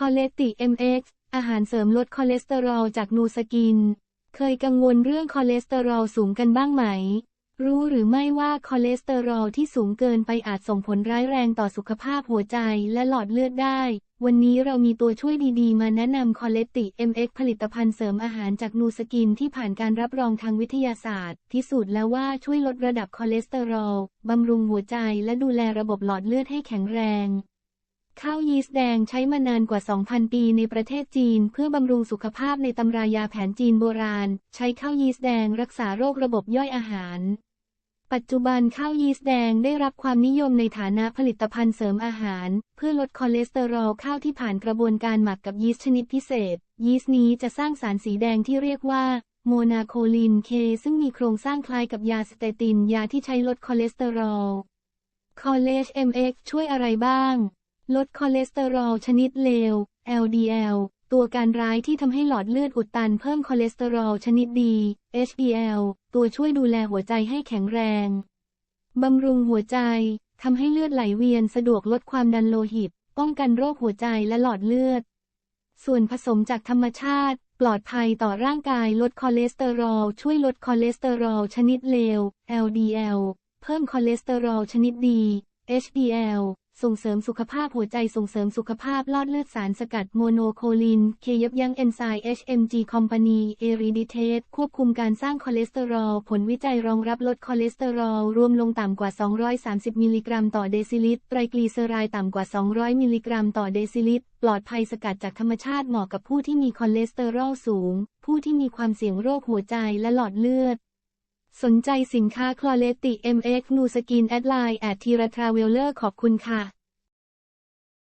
คอเลสติ MX อาหารเสริมลดคอเลสเตอรอลจากนูสกิน เคยกังวลเรื่องคอเลสเตอรอลสูงกันบ้างไหม รู้หรือไม่ว่าคอเลสเตอรอลที่สูงเกินไปอาจส่งผลร้ายแรงต่อสุขภาพหัวใจและหลอดเลือดได้ วันนี้เรามีตัวช่วยดีๆ มาแนะนำคอเลสติ MX ผลิตภัณฑ์เสริมอาหารจากนูสกินที่ผ่านการรับรองทางวิทยาศาสตร์พิสูจน์แล้วว่าช่วยลดระดับคอเลสเตอรอลบำรุงหัวใจและดูแลระบบหลอดเลือดให้แข็งแรง ข้าวยีสต์แดงใช้มานานกว่า 2,000 ปีในประเทศจีน เพื่อบำรุงสุขภาพในตำรายาแผนจีนโบราณ ใช้ข้าวยีสต์แดงรักษาโรคระบบย่อยอาหาร ปัจจุบันข้าวยีสต์แดงได้รับความนิยมในฐานะผลิตภัณฑ์เสริมอาหาร เพื่อลดคอเลสเตอรอลข้าวที่ผ่านกระบวนการหมักกับยีสต์ชนิดพิเศษ ยีสต์นี้จะสร้างสารสีแดงที่เรียกว่าโมนาโคลินเคซึ่งมีโครงสร้างคล้ายกับยาสเตตินยาที่ใช้ลดคอเลสเตอรอลคอเลจ MX ช่วยอะไรบ้าง ลดคอเลสเตอรอลชนิดเลว LDL ตัวการร้ายที่ทำให้หลอดเลือดอุดตันเพิ่มคอเลสเตอรอลชนิดดี HDL ตัวช่วยดูแลหัวใจให้แข็งแรง บำรุงหัวใจทำให้เลือดไหลเวียนสะดวกลดความดันโลหิต ป้องกันโรคหัวใจและหลอดเลือด ส่วนผสมจากธรรมชาติ ปลอดภัยต่อร่างกายลดคอเลสเตอรอลช่วยลดคอเลสเตอรอลชนิดเลว LDL เพิ่มคอเลสเตอรอลชนิดดี HDL ส่งเสริมสุขภาพหัวใจส่งเสริมสุขภาพลอดเลือดสารสกัดโมโนโคลิน เคยับยั้งเอนไซม์ HMG Company เอริดิเทสควบคุมการสร้างคอเลสเตอรอล ผลวิจัยรองรับลดคอเลสเตอรอล รวมลงต่ำกว่า 230 มิลลิกรัมต่อเดซิลิตร ไตรกลีเซอไรด์ต่ำกว่า 200 มิลลิกรัมต่อเดซิลิตร ปลอดภัยสกัดจากธรรมชาติเหมาะกับผู้ที่มีคอเลสเตอรอลสูง ผู้ที่มีความเสี่ยงโรคหัวใจและหลอดเลือด สนใจสินค้าคลอเลติ MX นูสกินแอดไลน์แอดทีรทราเวลเลอร์ขอบคุณค่ะ